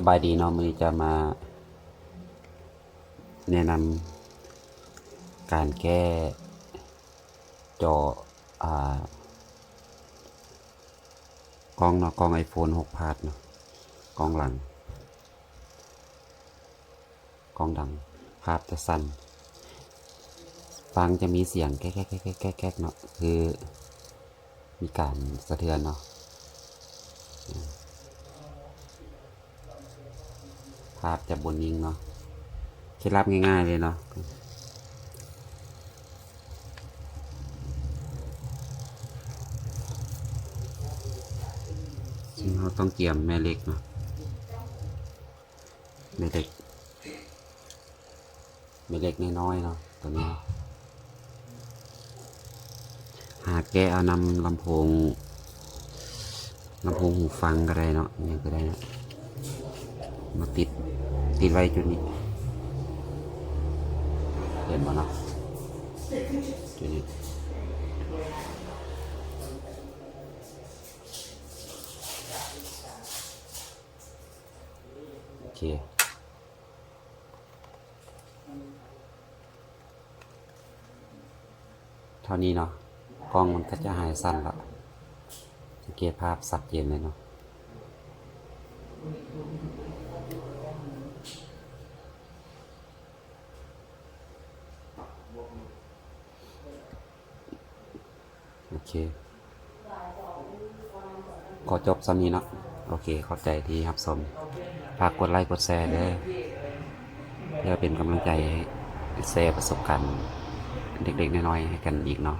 สบายดีเนาะมือจะมา แนะนำการแก้จออ่ากล้องเนาะกล้อง iPhone 6พาดเนาะกล้องหลังกล้องดังภาพจะสั้นฟังจะมีเสียงแก๊กแก๊กแก๊กแก๊กแก๊กแก๊กเนาะคือ มีการสะเทือนเนาะ ภาพจะบนยิงเนาะเคล็ดลับง่ายๆเลยเนาะซึ่งเราต้องเกี่ยมแม่เล็กเนาะแม่เล็กแม่เล็กน้อยๆเนาะตัวนี้ หาแกเอานำลำโพงลำโพงหูฟังก็ได้เนาะอิหยังก็ได้เนาะ มาติด ติดไว้จุดนี้เห็นบ่เนาะจุดนี้โอเคเท่านี้เนาะกล้องมันก็จะหายสั้นละสังเกตภาพสัดเจนเลยเนาะ เค ขอจบสำนี้เนาะโอเคเข้าใจที่ครับสมฝากกดไลค์กดแชร์ด้วยเพื่อเป็นกำลังใจให้แชร์ประสบการณ์เด็กๆน้อยๆให้กันอีกเนาะ